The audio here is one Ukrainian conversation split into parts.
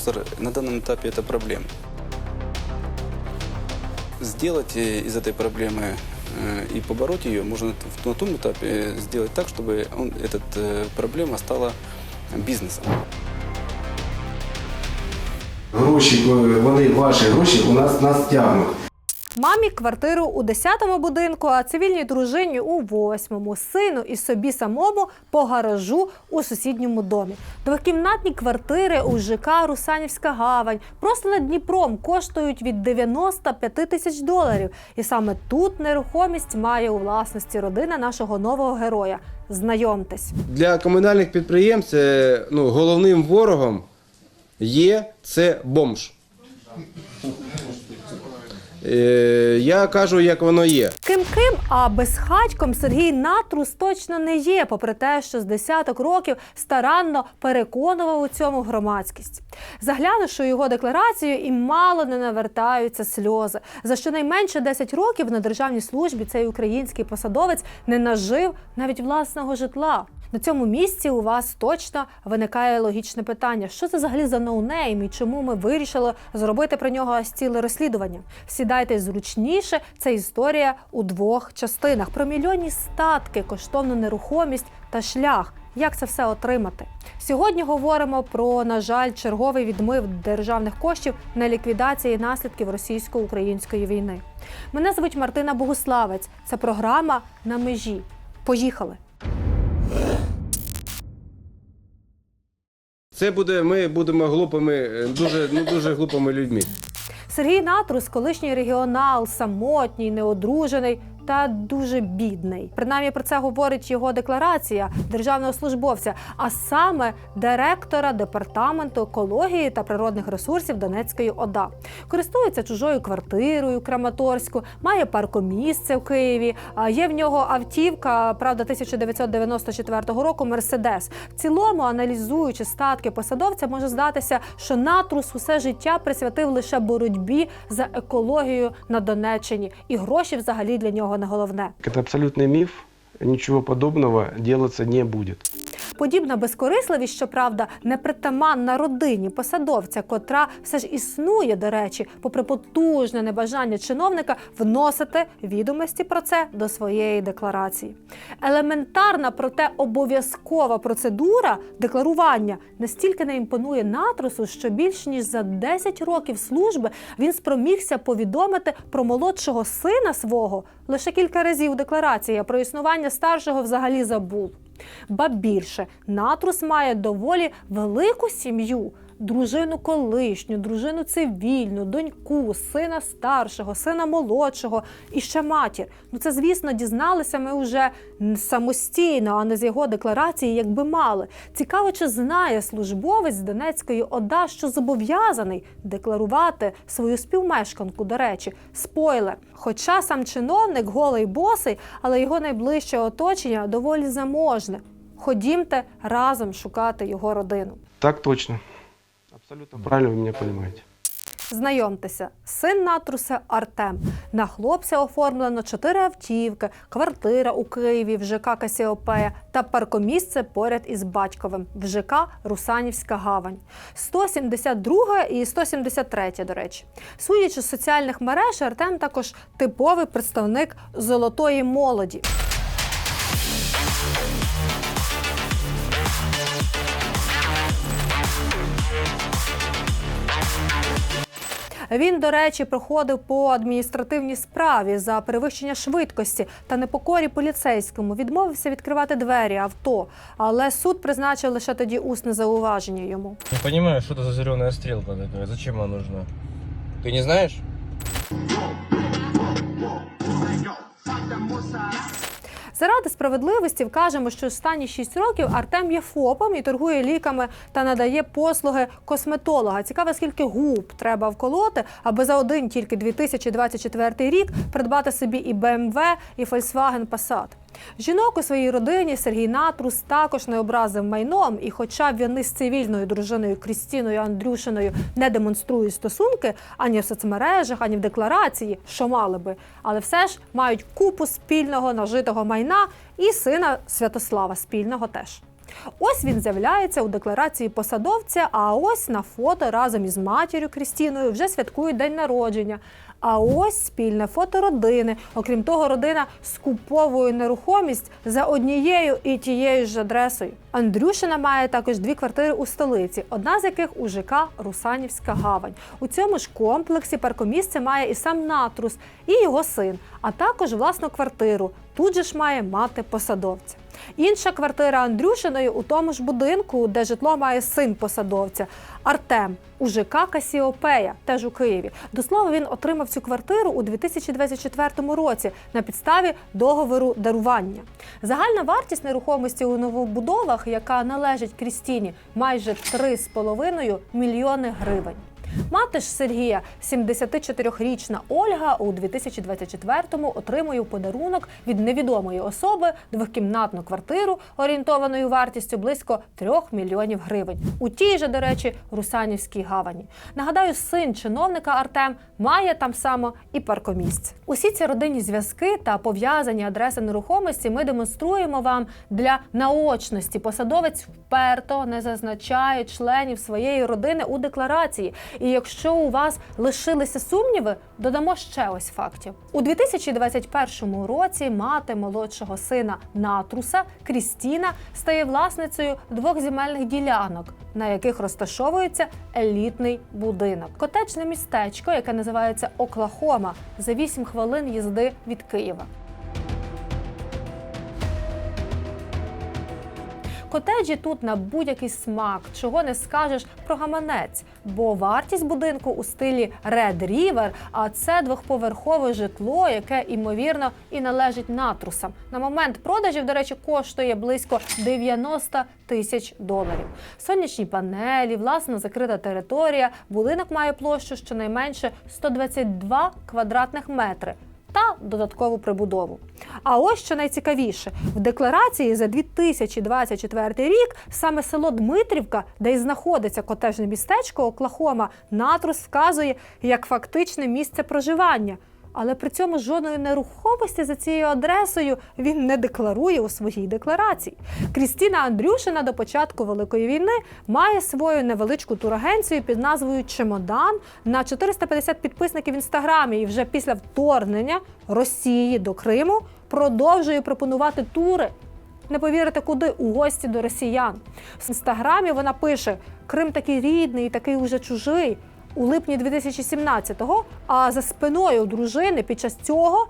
мусор на данном этапе это проблема. Сделать э, из этой проблемы э, и побороть ее можно в- на том этапе сделать так, чтобы он, эта проблема стала бизнесом. Гроші, е, вони ваші гроші у нас нас тягнуть. Мамі квартиру у 10-му будинку, а цивільній дружині у 8-му, сину і собі самому по гаражу у сусідньому домі. Двокімнатні квартири у ЖК Русанівська гавань просто над Дніпром коштують від 95 тисяч доларів. І саме тут нерухомість має у власності родина нашого нового героя. Знайомтесь. Для комунальних підприємств е, ну, головним ворогом є це бомж. Е, я кажу, як воно є. Ким ким, а безхатьком Сергій Натрус точно не є, попри те, що з десяток років старанно переконував у цьому громадськість. Заглянувши у його декларацію, і мало не навертаються сльози. За щонайменше 10 років на державній службі цей український посадовець не нажив навіть власного житла. На цьому місці у вас точно виникає логічне питання: що це взагалі за ноунейм і чому ми вирішили зробити про нього ось ціле розслідування? Сідайте зручніше. Це історія у двох частинах про мільйонні статки, коштовну нерухомість та шлях. Як це все отримати? Сьогодні говоримо про, на жаль, черговий відмив державних коштів на ліквідації наслідків російсько-української війни. Мене звуть Мартина Богуславець. Це програма на межі. Поїхали! Це буде, ми будемо глупими, е, дуже, ну, дуже глупими людьми. Сергій Натрус, колишній регіонал, самотній, неодружений та дуже бідний. Принаймні про це говорить його декларація державного службовця, а саме директора департаменту екології та природних ресурсів Донецької ОДА. Користується чужою квартирою Краматорську, має паркомісце в Києві. Є в нього автівка, правда, 1994 року Мерседес. В цілому, аналізуючи статки посадовця, може здатися, що Натрус усе життя присвятив лише боротьбі за екологію на Донеччині, і гроші взагалі для нього не головне. Це абсолютний міф. Нічого подобного делаться не будет. Подібна безкорисливість, щоправда, не притаманна родині посадовця, котра все ж існує, до речі, попри потужне небажання чиновника вносити відомості про це до своєї декларації. Елементарна, проте обов'язкова процедура декларування настільки не імпонує натрусу, що більш ніж за 10 років служби він спромігся повідомити про молодшого сина свого лише кілька разів у декларації, а про існування старшого взагалі забув. Ба більше, натрус має доволі велику сім'ю. Дружину колишню, дружину цивільну, доньку, сина старшого, сина молодшого і ще матір. Ну це, звісно, дізналися ми вже самостійно, а не з його декларації, якби мали. Цікаво, чи знає службовець Донецької ОДА, що зобов'язаний декларувати свою співмешканку. До речі, спойлер. Хоча сам чиновник голий босий, але його найближче оточення доволі заможне. Ходімте разом шукати його родину. Так точно. Абсолютно правильно вы меня понимаете. Знайомтеся, син Натруса Артем. На хлопця оформлено чотири автівки, квартира у Києві в ЖК Касіопея та паркомісце поряд із батьковим в ЖК Русанівська гавань. 172 і 173, до речі. Судячи з соціальних мереж, Артем також типовий представник золотої молоді. Він, до речі, проходив по адміністративній справі за перевищення швидкості та непокорі поліцейському. Відмовився відкривати двері авто, але суд призначив лише тоді усне зауваження йому. Не понимаю, что это за зеленая стрелка такая. Зачем она нужна? Ты не знаешь? Заради справедливості вкажемо, що останні 6 років Артем є ФОПом і торгує ліками та надає послуги косметолога. Цікаво, скільки губ треба вколоти, аби за один тільки 2024 рік придбати собі і BMW, і Volkswagen Passat. Жінок у своїй родині Сергій Натрус також не образив майном, і хоча вони з цивільною дружиною Крістіною Андрюшиною не демонструють стосунки ані в соцмережах, ані в декларації, що мали би, але все ж мають купу спільного нажитого майна і сина Святослава спільного теж. Ось він з'являється у декларації посадовця, а ось на фото разом із матір'ю Крістіною вже святкують день народження. А ось спільне фото родини. Окрім того, родина скуповує нерухомість за однією і тією ж адресою. Андрюшина має також дві квартири у столиці, одна з яких у ЖК Русанівська гавань. У цьому ж комплексі паркомісце має і сам Натрус, і його син, а також власну квартиру. Тут же ж має мати посадовця. Інша квартира Андрюшиної у тому ж будинку, де житло має син посадовця Артем у ЖК Касіопея, теж у Києві. До слова, він отримав цю квартиру у 2024 році на підставі договору дарування. Загальна вартість нерухомості у новобудовах, яка належить Крістіні, майже 3,5 мільйони гривень. Мати ж Сергія, 74-річна Ольга, у 2024-му отримує подарунок від невідомої особи двохкімнатну квартиру орієнтованою вартістю близько 3 мільйонів гривень. У тій же, до речі, Русанівській гавані. Нагадаю, син чиновника Артем має там само і паркомісце. Усі ці родинні зв'язки та пов'язані адреси нерухомості ми демонструємо вам для наочності. Посадовець вперто не зазначає членів своєї родини у декларації. І якщо у вас лишилися сумніви, додамо ще ось фактів. У 2021 році мати молодшого сина Натруса Крістіна стає власницею двох земельних ділянок, на яких розташовується елітний будинок. Котечне містечко, яке називається Оклахома, за 8 хвилин їзди від Києва. Котеджі тут на будь-який смак, чого не скажеш про гаманець, бо вартість будинку у стилі Red River, а це двохповерхове житло, яке ймовірно і належить натрусам. На момент продажів, до речі, коштує близько 90 тисяч доларів. Сонячні панелі, власна закрита територія. Будинок має площу щонайменше 122 квадратних метри та додаткову прибудову. А ось що найцікавіше: в декларації за 2024 рік саме село Дмитрівка, де й знаходиться котежне містечко Оклахома, Натрус вказує як фактичне місце проживання. Але при цьому жодної нерухомості за цією адресою він не декларує у своїй декларації. Крістіна Андрюшина до початку Великої війни має свою невеличку турагенцію під назвою Чемодан на 450 підписників в інстаграмі. І вже після вторгнення Росії до Криму продовжує пропонувати тури. Не повірите, куди у гості до росіян. В інстаграмі вона пише: Крим такий рідний, такий уже чужий У липні 2017-го, а за спиною дружини під час цього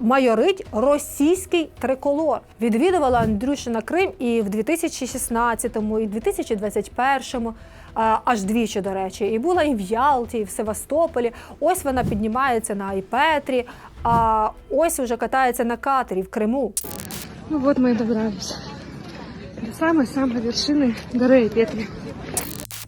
майорить російський триколор. Відвідувала Андрюшина Крим і в 2016-му, і в 2021-му, а, аж двічі, до речі, і була і в Ялті, і в Севастополі. Ось вона піднімається на Айпетрі, а ось уже катається на катері в Криму. Ну вот мы и добрались до самой-самой вершины горы Петри.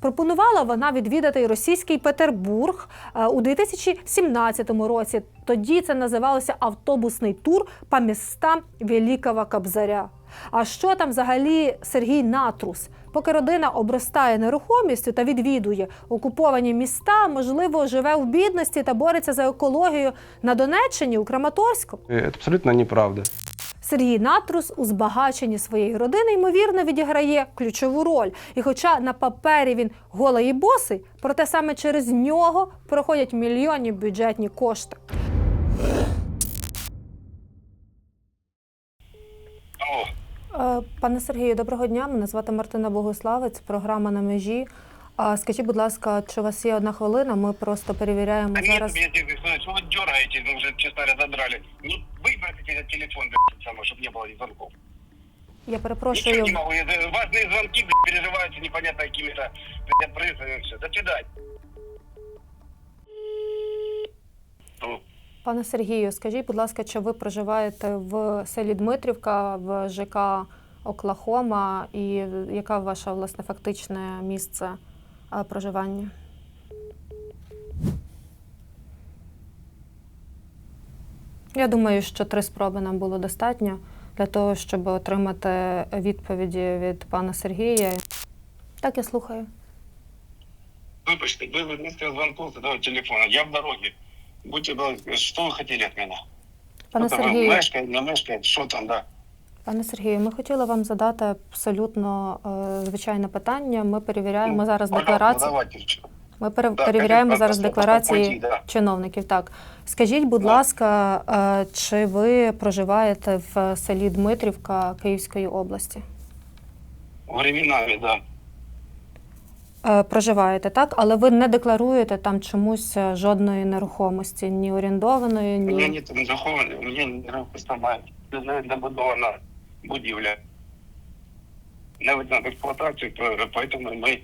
Пропонувала вона відвідати російський Петербург е, у 2017 році. Тоді це називалося автобусний тур по містам Великого Кобзаря. А що там взагалі Сергій Натрус? Поки родина обростає нерухомістю та відвідує окуповані міста, можливо, живе в бідності та бореться за екологію на Донеччині у Краматорську. Это абсолютно неправда. Сергій Натрус у збагаченні своєї родини ймовірно відіграє ключову роль. І хоча на папері він голий і босий, проте саме через нього проходять мільйонні бюджетні кошти. Е, Пане Сергію, доброго дня. Мене звати Мартина Богославець, програма на межі. Скажіть, будь ласка, чи у вас є одна хвилина? Ми просто перевіряємо зараз. вы уже, честно говоря, задрали. Ну, выбросите этот телефон, блядь, самое, чтобы не было ни звонков. Я Ничего перепрошую. не могу, я- важные звонки, блядь, переживаются непонятно какими-то, блядь, прызовами, все. До свидания. Ну, Пане Сергію, скажіть, будь ласка, чи ви проживаєте в селі Дмитрівка в ЖК Оклахома, і яке ваше власне фактичне місце е, проживання? Я думаю, що три спроби нам було достатньо для того, щоб отримати відповіді від пана Сергія. Так, я слухаю. Выбачьте, вы вместо звонков с этого телефона, я в дороге. Будьте добры, что вы хотели от меня? Пане Что-то вы Сергію, мешкаете, не мешкаете, что там, да? Пане Сергію, ми хотіли вам задати абсолютно е, звичайне питання. Ми перевіряємо зараз Пожалуйста, декларації. давайте. чё. Ми пере- Да, перевіряємо кажіть, зараз по- по- декларації по путі, да. чиновників. Так, скажіть, будь Да. ласка, е, чи ви проживаєте в селі Дмитрівка Київської області? Временами, да. Е, Проживаєте, так, але ви не декларуєте там чомусь е, жодної нерухомості, ні орендованої, У мене ні. нет заховані, у мене нерухомість має. Не добудована будівля. Не видно в експлуатацію, то- поэтому мы,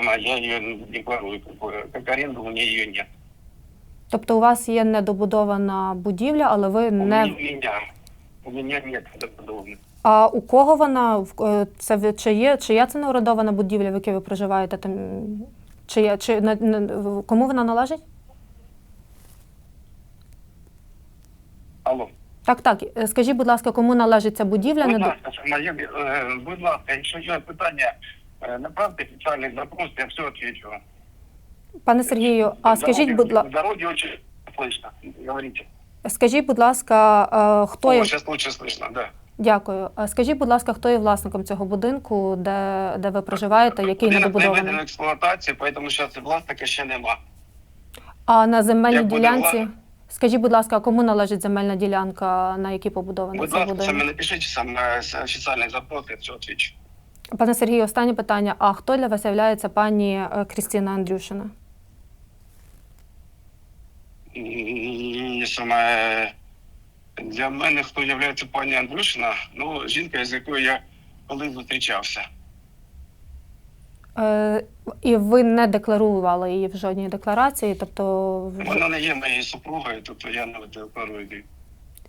она, я ее декларую. Как, как аренду у меня ее нет. Тобто у вас є недобудована будівля, але ви У не меня, у меня нет добудованы. А у кого вона В- е, це ви- чи є чия це неорендована будівля, в якій ви проживаєте? Там чи є чи на, на- в- кому вона належить? Алло. Так, так. Е, Скажіть, будь ласка, кому належить ця будівля? Будь Недо- ласка, моє, е, будь ласка, якщо є питання, е, направте офіційний запрос, я все отвечу. Пане Сергію, а скажіть, будь ласка, дороге очень слышно. Говорите. скажіть, будь ласка, е, хто є О, лучше слышно, да. дякую. А Скажіть, будь ласка, хто є власником цього будинку, де, де ви проживаєте, який Будинок не недобудований? введено в експлуатацію, тому це власника ще нема. А на земельній Як ділянці? власник? Скажіть, будь ласка, кому належить земельна ділянка, на якій побудований Будь ласка, будинок? саме напишіть сам е, с- офіційний запрос, я все отвечу. Пане Сергію, останнє питання. А хто для вас є пані е, Крістіна Андрюшина? Саме для мене, хто є пані Андрюшина, ну, жінка, з якою я колись зустрічався. Е, і ви не декларували її в жодній декларації, тобто Вона не є моєю супругою, тобто я не декларую її.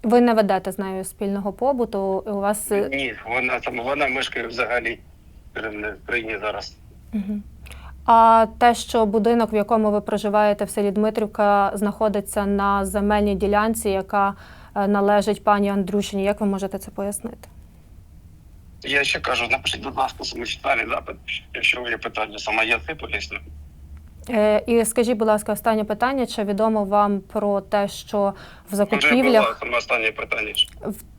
ви не ведете з нею спільного побуту. і У вас е, Ні, вона там вона мешкає взагалі в країні зараз. А те, що будинок, в якому ви проживаєте в селі Дмитрівка, знаходиться на земельній ділянці, яка е, належить пані Андрюшині, як ви можете це пояснити? Я ще кажу, напишіть, будь ласка, самостійний запит, якщо є питання, саме я це поясню. Е, і скажіть, будь ласка, останнє питання: чи відомо вам про те, що в Вже закупівлях було саме останнє питання.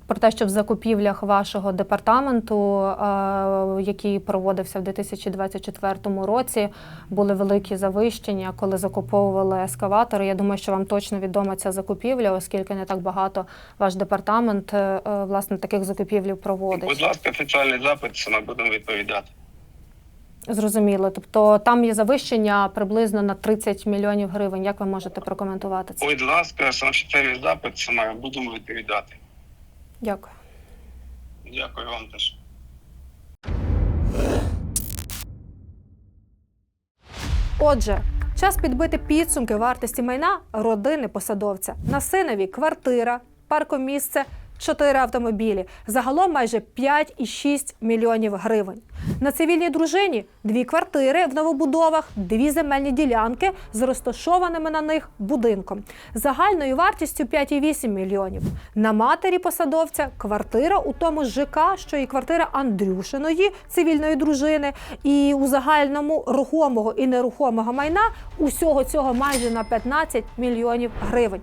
про те, що в закупівлях вашого департаменту, е, який проводився в 2024 році, були великі завищення, коли закуповували ескаватори. Я думаю, що вам точно відома ця закупівля, оскільки не так багато ваш департамент е, власне таких закупівлів Будь ласка, офіційний запит, саме будемо відповідати. Зрозуміло. Тобто там є завищення приблизно на 30 мільйонів гривень. Як ви можете прокоментувати це? Будь ласка, сам офіційний запит, саме будемо відповідати. Дякую. Дякую вам теж. Отже, час підбити підсумки вартості майна родини посадовця. На синові квартира, паркомісце, чотири автомобілі. Загалом майже 5,6 мільйонів гривень. На цивільній дружині дві квартири в новобудовах, дві земельні ділянки з розташованими на них будинком. Загальною вартістю 5,8 мільйонів. На матері посадовця квартира у тому ЖК, що і квартира Андрюшиної цивільної дружини. І у загальному рухомого і нерухомого майна усього цього майже на 15 мільйонів гривень.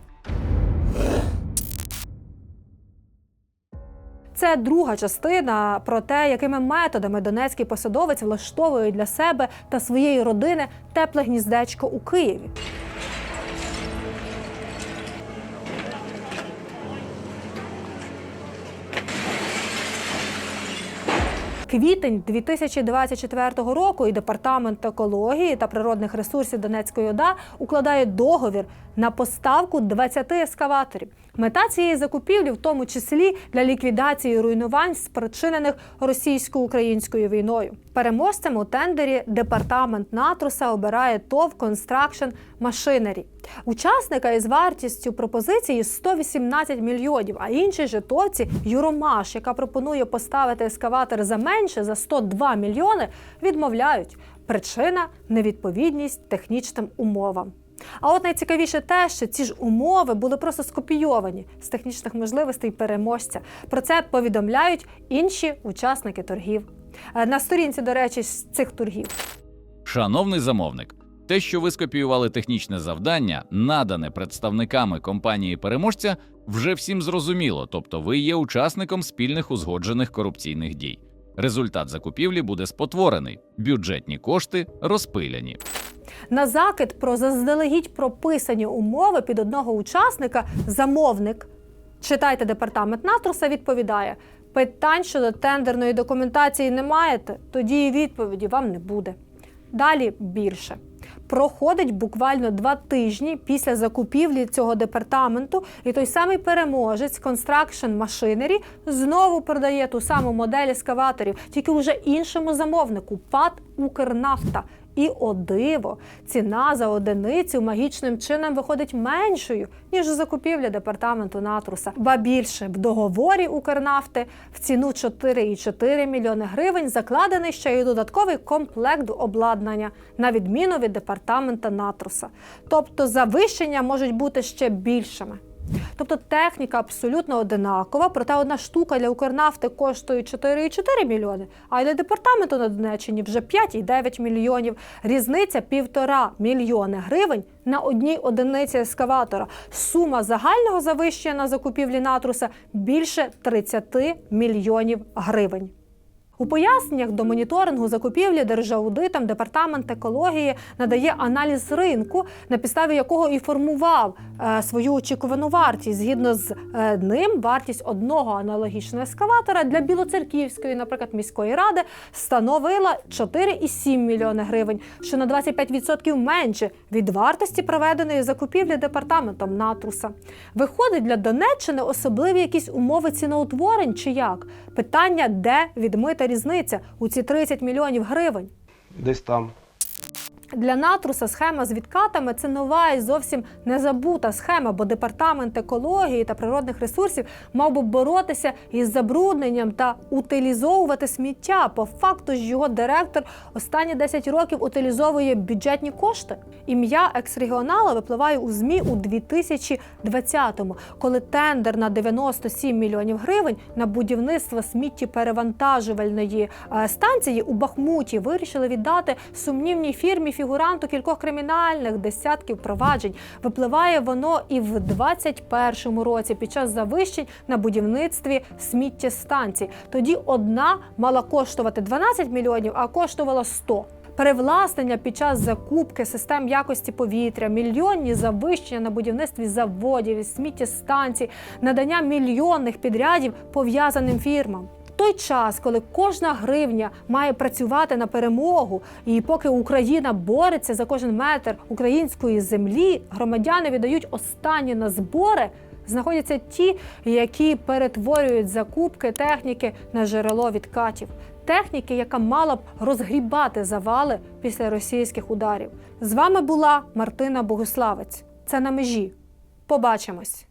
Це друга частина про те, якими методами донецький посадовець влаштовує для себе та своєї родини тепле гніздечко у Києві. Квітень 2024 року і департамент екології та природних ресурсів Донецької ОДА укладає договір на поставку 20 ескаваторів. Мета цієї закупівлі, в тому числі для ліквідації руйнувань, спричинених російсько-українською війною. Переможцем у тендері департамент Натруса обирає ТОВ Construction Machinery. Учасника із вартістю пропозиції 118 мільйонів, а іншій житовці Юромаш, яка пропонує поставити ескаватор за менше за 102 мільйони, відмовляють. Причина невідповідність технічним умовам. А от найцікавіше те, що ці ж умови були просто скопійовані з технічних можливостей переможця. Про це повідомляють інші учасники торгів. Е, На сторінці, до речі, з цих торгів Шановний замовник, те, що ви скопіювали технічне завдання, надане представниками компанії переможця, Вже всім зрозуміло, тобто ви є учасником спільних узгоджених корупційних дій. Результат закупівлі буде спотворений, бюджетні кошти розпиляні. На закид про заздалегідь прописані умови під одного учасника замовник. Читайте департамент Натруса відповідає: питань щодо тендерної документації не маєте, тоді і відповіді вам не буде. Далі більше. Проходить буквально два тижні після закупівлі цього департаменту, і той самий переможець Construction Machinery знову продає ту саму модель ескаваторів, тільки вже іншому замовнику ПАТ Укрнафта. І о диво, ціна за одиницю магічним чином виходить меншою, ніж закупівля департаменту Натруса. Ба більше в договорі Укрнафти в ціну 4,4 мільйони гривень закладений ще й додатковий комплект обладнання, на відміну від департамента Натруса. Тобто завищення можуть бути ще більшими. Тобто техніка абсолютно одинакова, проте одна штука для Укрнафти коштує 4,4 мільйони, а для департаменту на Донеччині вже 5,9 мільйонів. Різниця півтора мільйони гривень на одній одиниці ескаватора. Сума загального завищення на закупівлі натруса більше 30 мільйонів гривень. У поясненнях до моніторингу закупівлі держаудитам департамент екології надає аналіз ринку, на підставі якого і формував е, свою очікувану вартість. Згідно з е, ним, вартість одного аналогічного ескаватора для Білоцерківської, наприклад, міської ради становила 4,7 мільйони гривень, що на 25% менше від вартості проведеної закупівлі департаментом Натруса. Виходить для Донеччини особливі якісь умови ціноутворень чи як? Питання, де відмита різниця у ці 30 мільйонів гривень. Десь там. Для натруса схема з відкатами це нова і зовсім незабута схема, бо департамент екології та природних ресурсів мав би боротися із забрудненням та утилізовувати сміття. По факту ж його директор останні 10 років утилізовує бюджетні кошти. Ім'я екс-регіонала випливає у змі у 2020-му, коли тендер на 97 мільйонів гривень на будівництво сміттєперевантажувальної е, станції у Бахмуті вирішили віддати сумнівній фірмі фігуранту кількох кримінальних десятків проваджень. Випливає воно і в 21-му році під час завищень на будівництві сміттєстанцій. Тоді одна мала коштувати 12 мільйонів, а коштувала 100. Перевласнення під час закупки систем якості повітря, мільйонні завищення на будівництві заводів сміттєстанцій, надання мільйонних підрядів пов'язаним фірмам. Той час, коли кожна гривня має працювати на перемогу, і поки Україна бореться за кожен метр української землі, громадяни віддають останні на збори. Знаходяться ті, які перетворюють закупки техніки на джерело відкатів, техніки, яка мала б розгрібати завали після російських ударів. З вами була Мартина Богуславець. Це на межі. Побачимось.